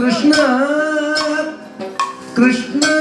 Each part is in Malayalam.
कृष्ण कृष्ण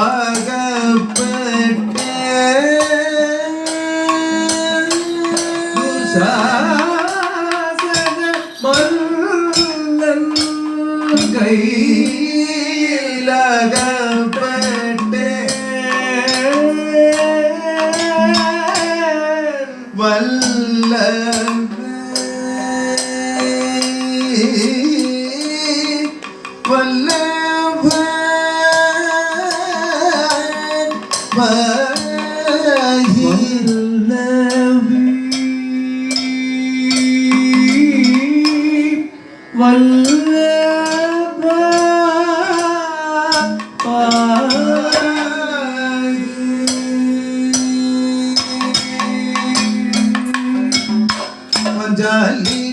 Aga വല്ല জালি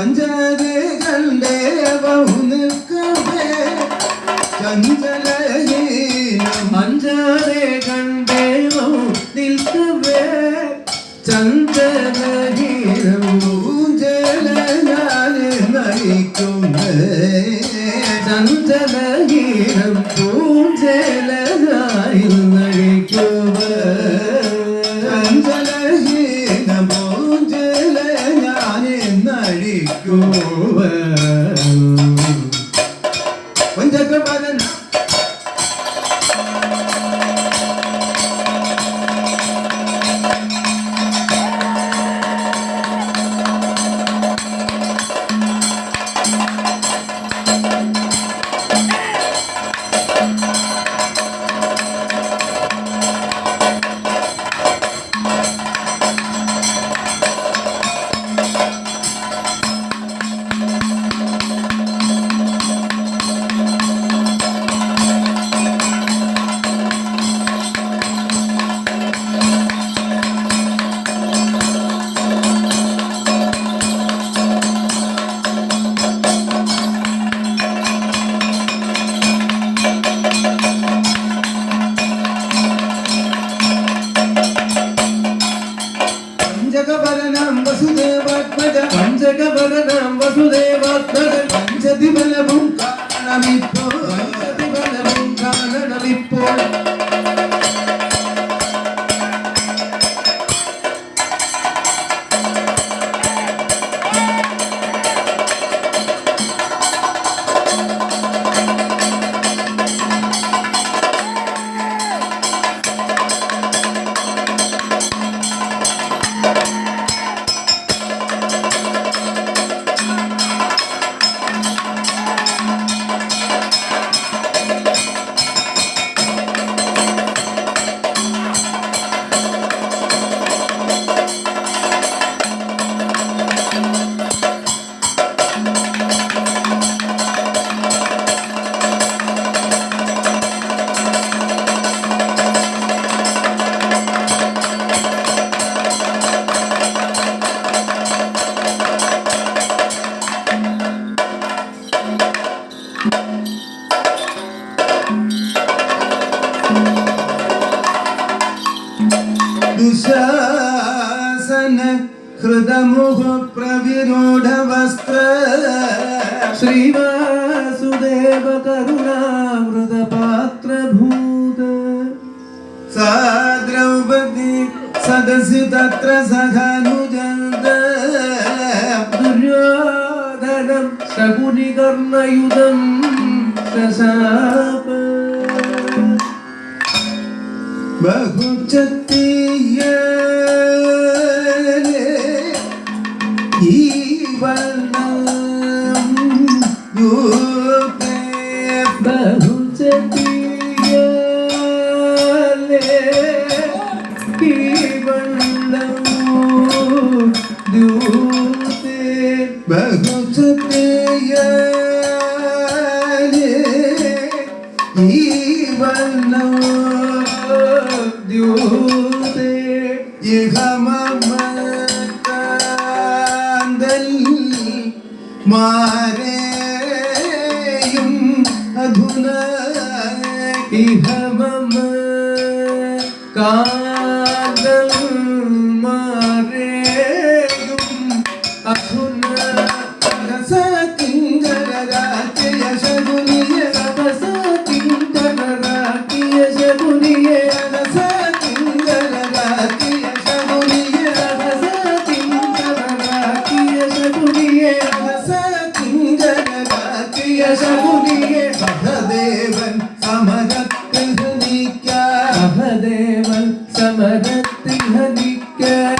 അഞ്ചത് കണ്ടേ ബഹുനിൽക്കവേ ചഞ്ചലഹീനം അഞ്ചാതെ മരിക്കുവാൻ ಜಗವನ കർണയുധം കസാപ. ബഹുചത്തീയ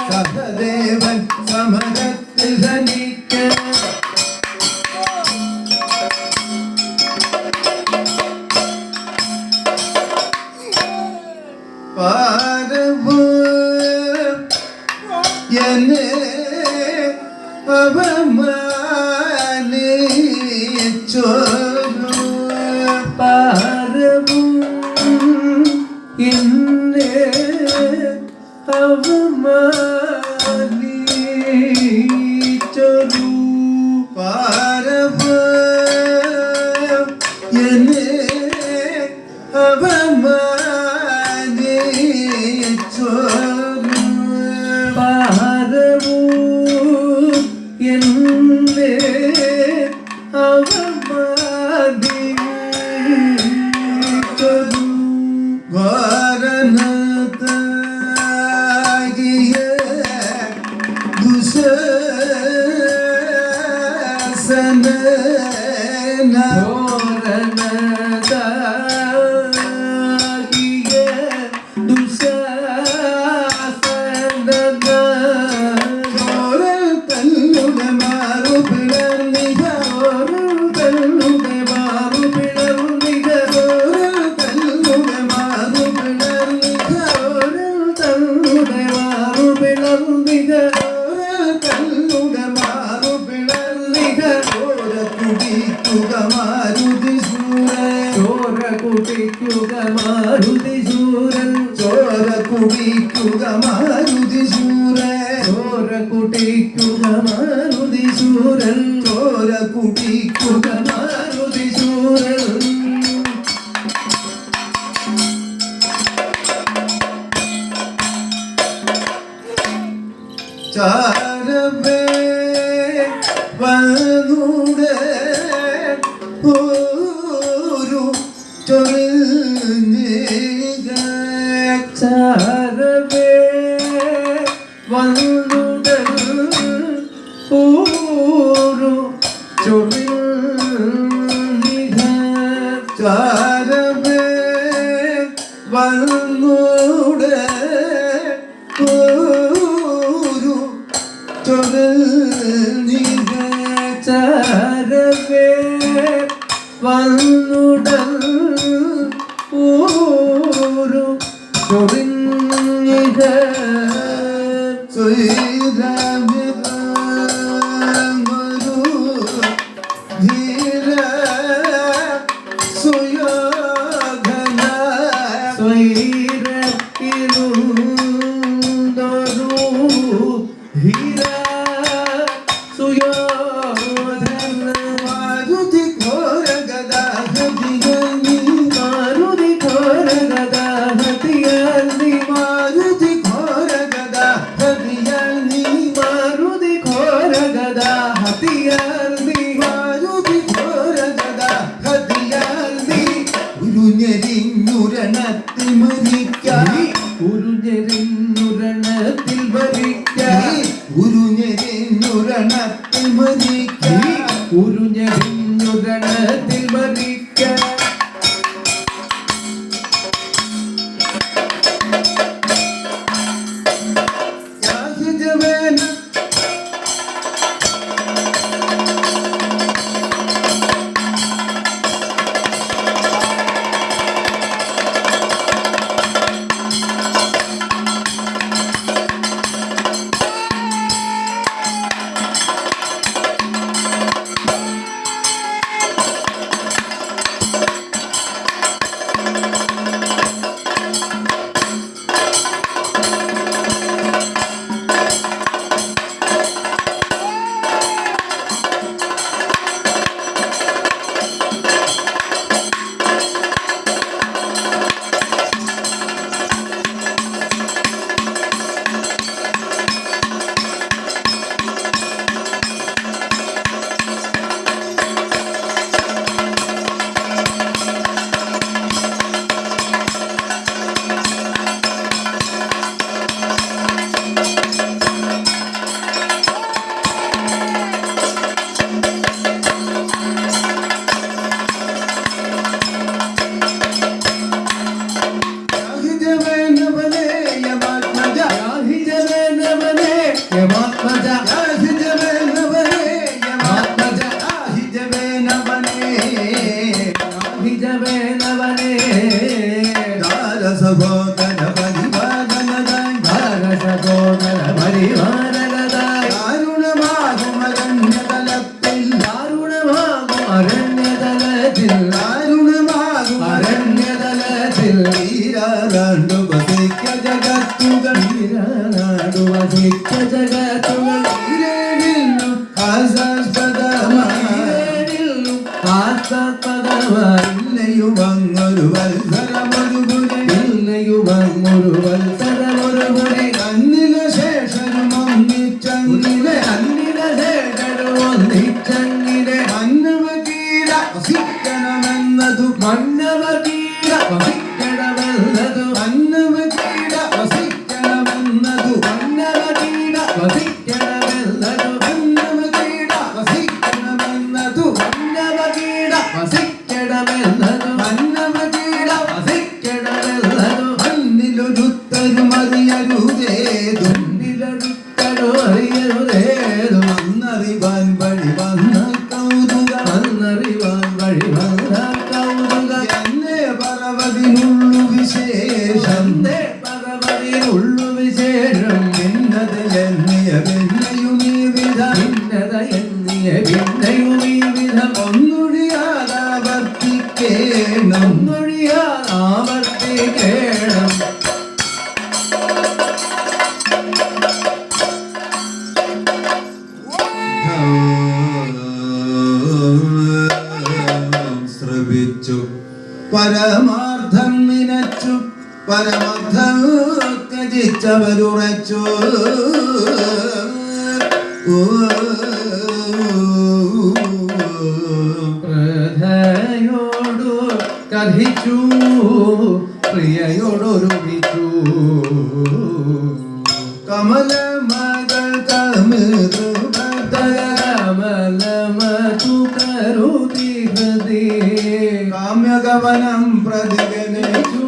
സഹദേവൻ സമദ money കുടിക്കുക മാരുതി സൂരൻ ചോര കുടിക്കുക മാരുതി സൂരൻ ചോര കുടിക്കുക മാരുതി സൂരൻ ചോര കുടിക്കുക മാരുതി സൂരൻ ചാരവേ 저는 ഉരുഞ്ഞെരിഞ്ഞുരണത്തിൽ ഭരിക്ക ഉരുഞ്ഞെരിഞ്ഞുരണത്തിൽ ഭരിക്ക ഉരുഞ്ഞെരിഞ്ഞുരണത്തിൽ ഭരിക്ക തീരാറാണ്ടുപതി പരമാർത്ഥം നിനച്ചു പരമാർത്ഥം ത്യജിച്ചവരുറച്ചു. ഹൃദയോടു കഥിച്ചു പ്രിയയോടൊരു सम्यगमनं प्रदिगणे